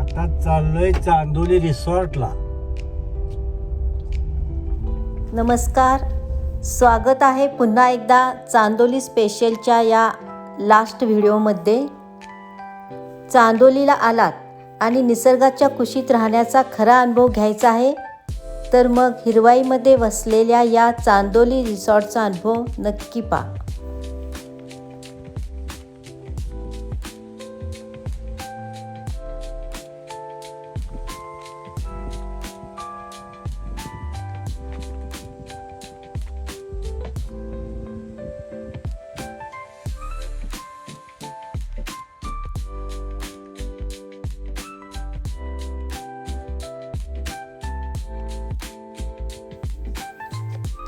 आता चाललोय चांदोली रिसॉर्टला. नमस्कार. स्वागत आहे पुन्हा एकदा चांदोली स्पेशलच्या या लास्ट व्हिडिओमध्ये. चांदोलीला आलात आणि निसर्गाच्या कुशीत राहण्याचा खरा अनुभव घ्यायचा आहे तर मग हिरवाईमध्ये वसलेल्या या चांदोली रिसॉर्टचा अनुभव नक्की पहा.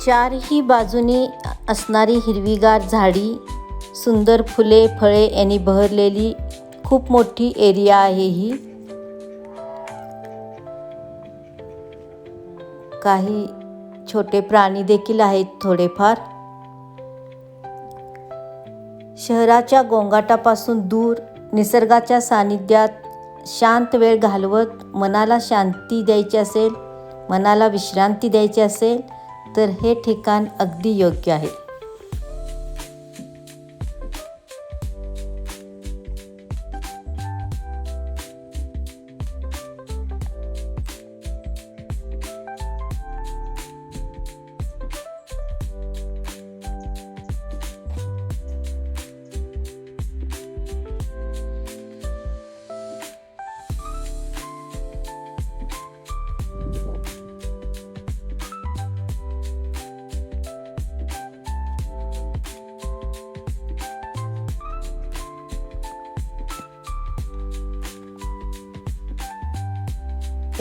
चारही बाजूनी असणारी हिरवीगार झाडी सुंदर फुले फळे यांनी बहरलेली खूप मोठी एरिया आहे ही. काही छोटे प्राणी देखील आहेत थोडेफार. शहराच्या गोंगाटापासून दूर निसर्गाच्या सानिध्यात शांत वेळ घालवत मनाला शांती द्यायची असेल मनाला विश्रांती द्यायची असेल तर हे ठिकाण अगदी योग्य आहे.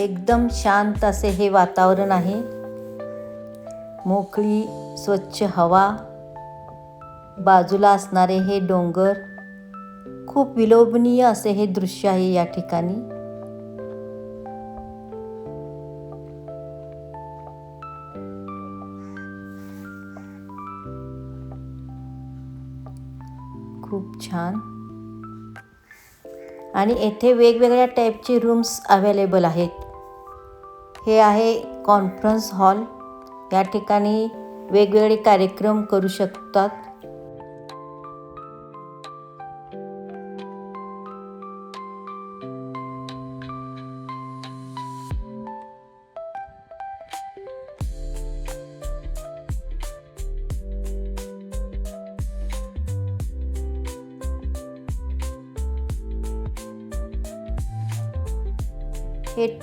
एकदम शांत असे हे वातावरण आहे. मोकळी स्वच्छ हवा. बाजूला असणारे हे डोंगर खूप विलोभनीय असे हे दृश्य आहे या ठिकाणी. खूप छान. आणि येथे वेगवेगळ्या टाईपचे रूम्स अवेलेबल आहेत. हे आहे कॉन्फरन्स हॉल या ठिकाणी वेगवेगळे कार्यक्रम करू शकतात.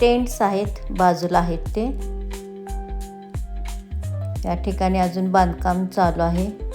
टेंट्स आहेत बाजूला आहेत ते. या ठिकाणी अजून बांधकाम चालू आहे.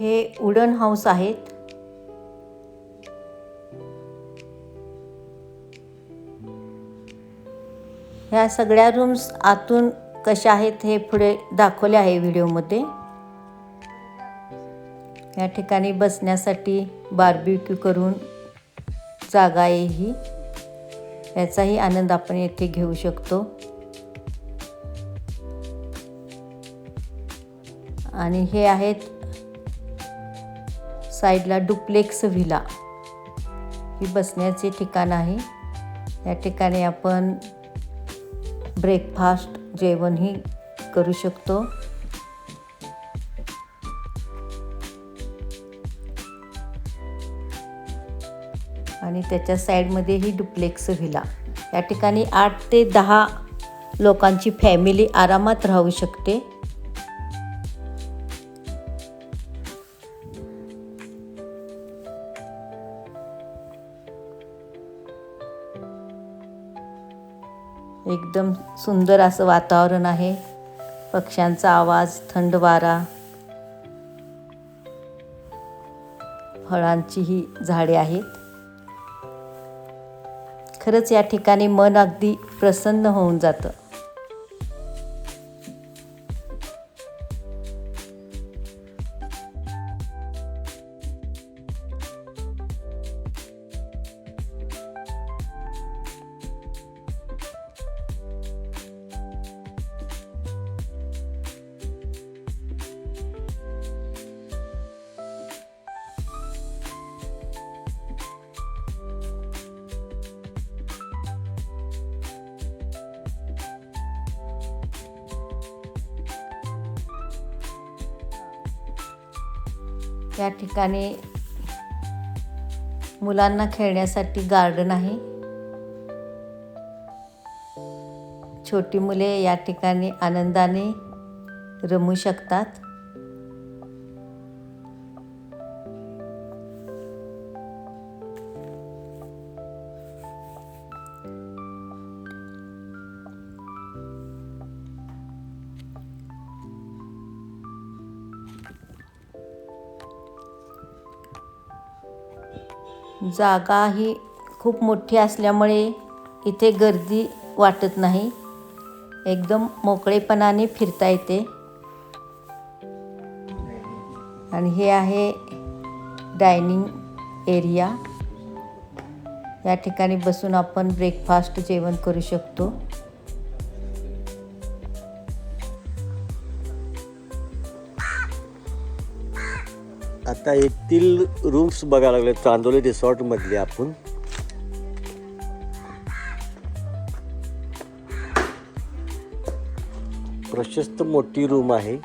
हे वुडन हाऊस आहेत. ह्या सगळ्या रूम्स आतून कशा आहेत हे पुढे दाखवले आहे व्हिडिओमध्ये या ठिकाणी बसण्यासाठी बार्बिक्यू करून जागा आहे ही. याचाही आनंद आपण येथे घेऊ शकतो. आणि हे आहेत साईडला डुप्लेक्स व्हिला. ही बसण्याचे ठिकाण आहे. या ठिकाणी आपण ब्रेकफास्ट जेवणही करू शकतो. आणि त्याच्या साईडमध्ये ही डुप्लेक्स व्हिला. या ठिकाणी आठ ते दहा लोकांची फॅमिली आरामात राहू शकते. एकदम सुंदर असं वातावरण आहे. पक्ष्यांचा आवाज थंड वारा. फळांची ही झाडे आहेत. खरंच या ठिकाणी मन अगदी प्रसन्न होऊन जातं. या ठिकाणी मुलांना खेळण्यासाठी गार्डन आहे. छोटी मुले या ठिकाणी आनंदाने रमू शकतात. जागा ही खूप मोठी असल्यामुळे इथे गर्दी वाटत नाही. एकदम मोकळेपणाने फिरता येते. आणि हे आहे डायनिंग एरिया. या ठिकाणी बसून आपण ब्रेकफास्ट जेवण करू शकतो. आता येथील रूम्स बघायला लागले चांदोली रिसॉर्ट मधले आपण. प्रशस्त मोठी रूम आहे.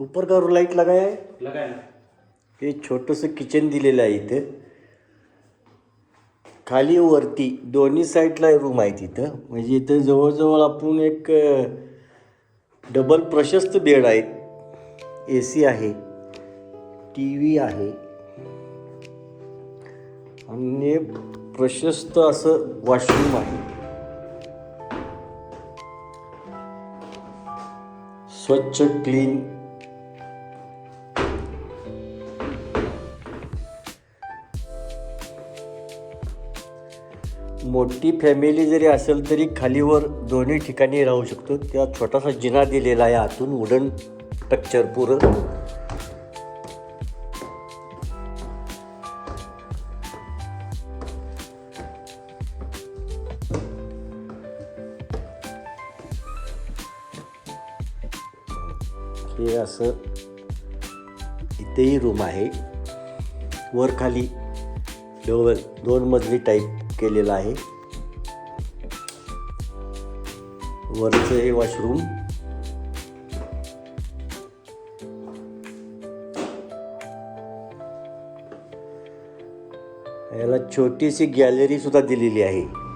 ऊपर का लाइट लगाया है? लगाया हे छोटंसं किचन दिलेलं आहे इथे. खाली वरती दोन्ही साईडला रूम आहे तिथं. म्हणजे इथं जवळजवळ आपण एक डबल प्रशस्त बेड आहेत ए सी आहे. टी व्ही आहे. आणि प्रशस्त असं वॉशरूम आहे. स्वच्छ क्लीन मोठी फॅमिली जरी असेल तरी खालीवर दोन्ही ठिकाणी राहू शकतो. त्या छोटासा जिना दिलेला आहे आतून वुडन स्ट्रक्चर पुरं. हे असं इथेही रूम आहे. वर खाली डबल दोन मजली टाईप केलेलं आहे. वरचं हे वॉशरूम याला छोटीशी गॅलरी सुद्धा दिलेली आहे.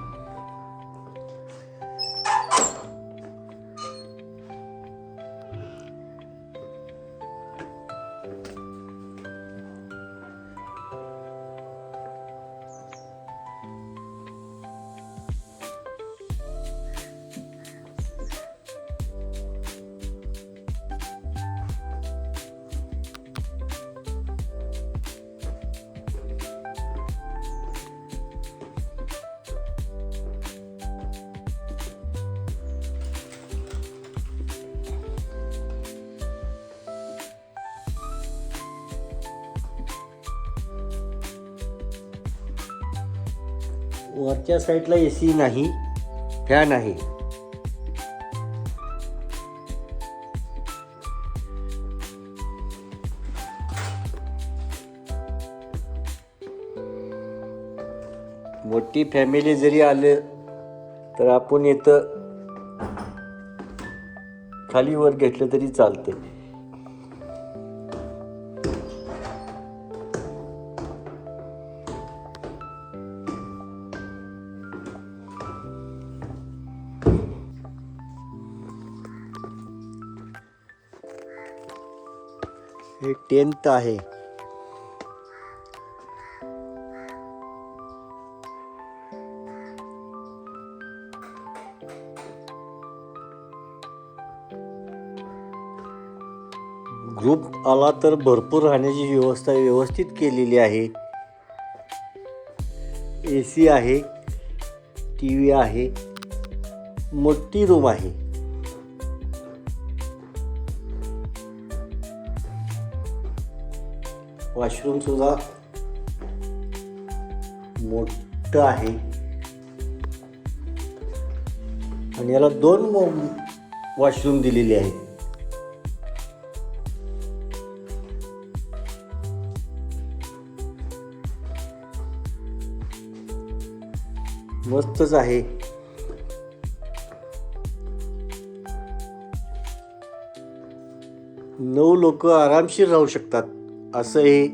वरच्या साईडला ए सी नाही फॅन आहे. मोठी फॅमिली जरी आलं तर आपण इथं खाली वर घेतलं तरी चालतं हे टेंथ आहे. ग्रुप आला तर भरपूर राहण्याची व्यवस्था व्यवस्थित केलेली आहे. ए सी आहे टी व्ही आहे मोठी रूम आहे. वॉशरूमसुद्धा मोठं आहे. आणि याला दोन वॉशरूम दिलेले आहेत. मस्तच आहे. नऊ लोक आरामशीर राहू शकतात. असं हे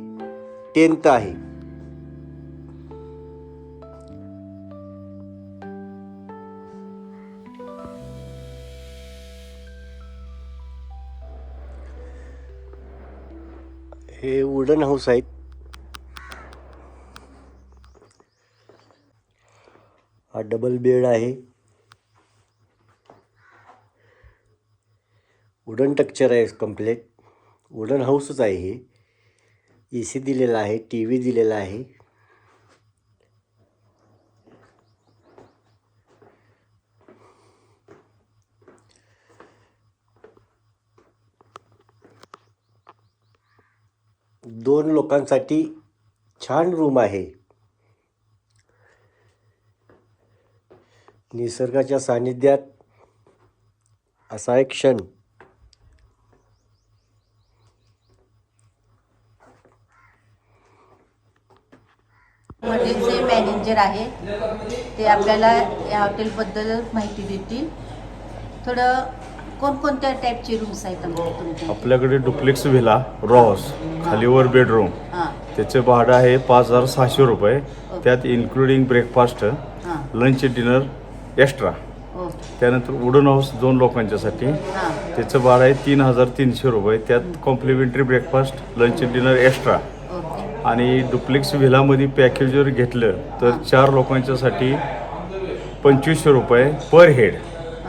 टेंथ आहे. हे वुडन हाऊस आहेत. हा डबल बेड आहे. वुडन टक्चर आहे कम्प्लेट वुडन हाऊसच आहे हे. ए सी दिलेला आहे टी व्ही दिलेला आहे. दोन लोकांसाठी छान रूम आहे. निसर्गाच्या सानिध्यात असा एक क्षण. मॅनेजर आहे. ते आपल्याला या हॉटेलबद्दल माहिती देतील. थोडं कोणकोणत्या टाईपचे रूम्स आहेत आपल्याकडे डुप्लेक्स व्हिला रॉस खालीवर बेडरूम हां. त्याचे भाडं आहे पाच हजार सहाशे रुपये. त्यात इन्क्लुडिंग ब्रेकफास्ट हां. Lunch dinner extra okay. त्यानंतर वुडन हाऊस दोन लोकांच्यासाठी. हां. त्याचं भाडं आहे तीन हजार तीनशे रुपये. त्यात complimentary breakfast lunch dinner extra आणि डुप्लेक्स व्हिलामध्ये पॅकेज जर घेतलं तर चार लोकांच्यासाठी पंचवीसशे रुपये पर हेड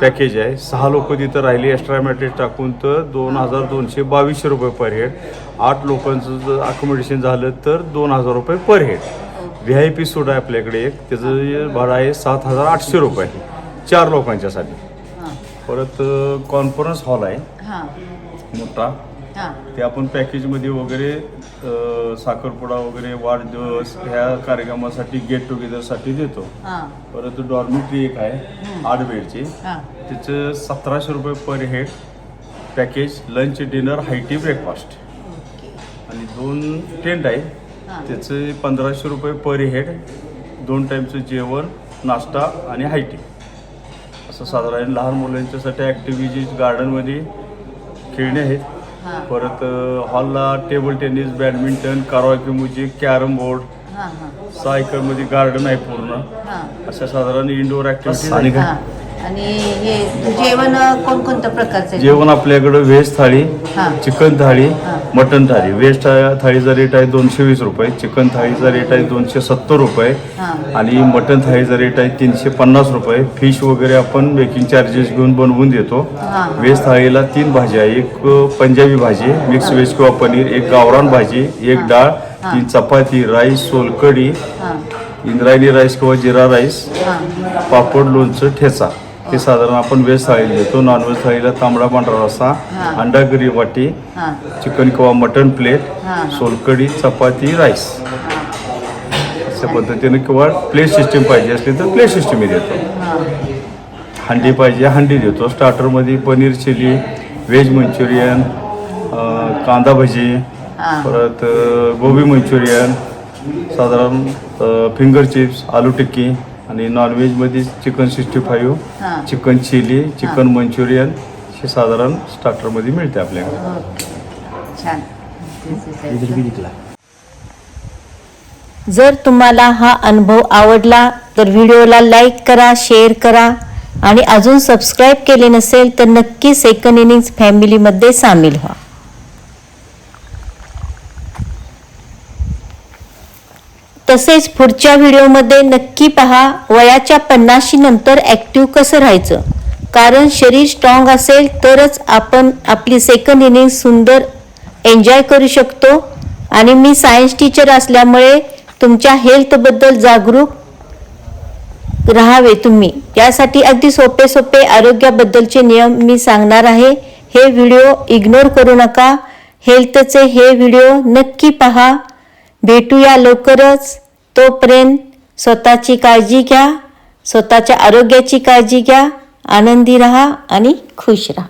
पॅकेज आहे. सहा लोक तिथं राहिली एक्स्ट्रा मॅट्रेस टाकून तर दोन हजार दोनशे बावीसशे रुपये पर हेड आठ लोकांचं जर अकोमोडेशन झालं तर दोन हजार रुपये per head V I P suite आहे आपल्याकडे एक. त्याचं भाडं आहे सात हजार आठशे रुपये. चार लोकांच्यासाठी. परत कॉन्फरन्स हॉल आहे. मोठा. ते आपण पॅकेजमध्ये वगैरे साखरपुडा वगैरे वाढदिवस ह्या कार्यक्रमासाठी गेट टुगेदरसाठी देतो. हां. परत डॉर्मिटरी एक आहे आठ बेडची हां. त्याचं सतराशे रुपये per head package lunch dinner high tea breakfast okay. आणि दोन टेंट आहे हां. त्याचे पंधराशे रुपये पर हेड दोन टाईमचं जेवण नाश्ता आणि हायटी. असं साधारण लहान मुलांच्यासाठी ॲक्टिव्हिटीज गार्डनमध्ये खेळणे आहेत. परत हॉलला table tennis badminton karaoke music carrom board हां हां. सायकलमध्ये गार्डन आहे पूर्ण. हां. अशा साधारण इंडोर ॲक्टिव्हिटीज आणि हां. आणि हे जेवण कोणकोणत्या प्रकारचं आहे? जेवण आपल्याकडं veg thali chicken thali. Mutton thali. Veg था- थाळीचा रेट आहे दोनशे वीस रुपये. चिकन थाळीचा रेट आहे दोनशे सत्तर रुपये. आणि मटन थाळीचा रेट आहे तीनशे पन्नास रुपये. फिश वगैरे आपण मेकिंग चार्जेस घेऊन बनवून देतो. व्हेज थाळीला तीन भाज्या एक पंजाबी भाजी मिक्स व्हेज किंवा पनीर एक गावरान भाजी एक डाळ तीन चपाती राईस सोलकढी हां. इंद्रायणी राईस किंवा जिरा राईस पापड लोणचं ठेचा. हे साधारण आपण व्हेज थाळीला देतो नॉनव्हेज थाळीला तांबडा पांढरा रस्सा. अंडा करी वाटी चिकन किंवा mutton plate. Solkadhi chapati rice. अशा पद्धतीने किंवा प्लेट सिस्टीम पाहिजे असली तर प्लेट सिस्टीम देतो. हंडी पाहिजे हंडी देतो. स्टार्टरमध्ये पनीर चिली व्हेज मंचुरियन कांदा भजी परत गोबी मंचुरियन साधारण फिंगर चिप्स आलू टिक्की आणि नॉनव्हेजमध्ये चिकन सिक्स्टी फाईव्ह हां. चिकन चिली चिकन मंचुरियन हे साधारण स्टार्टरमध्ये मिळते आपल्याकडे. जर तुम्हाला हा अनुभव आवडला तर व्हिडिओला लाईक करा शेअर करा आणि अजून सबस्क्राईब केले नसेल तर नक्की सेकंड इनिंग्स फॅमिलीमध्ये सामील व्हा. तसेच पुढच्या व्हिडिओमध्ये नक्की पहा वयाच्या पन्नाशी नंतर ॲक्टिव्ह कसं राहायचं. कारण शरीर स्ट्रॉंग असेल तरच आपण आपली सेकंड इनिंग सुंदर एन्जॉय करू शकतो. आणि मी सायन्स टीचर असल्यामुळे तुमच्या हेल्थबद्दल जागरूक राहावे तुम्ही. यासाठी अगदी सोपे सोपे आरोग्याबद्दलचे नियम मी सांगणार आहे. हे व्हिडिओ इग्नोर करू नका. हेल्थचे हे व्हिडिओ नक्की पहा. भेटूया लवकरच. तोपर्यंत स्वतःची काळजी घ्या स्वतःच्या आरोग्याची काळजी घ्या आनंदी राहा आणि खुश राहा.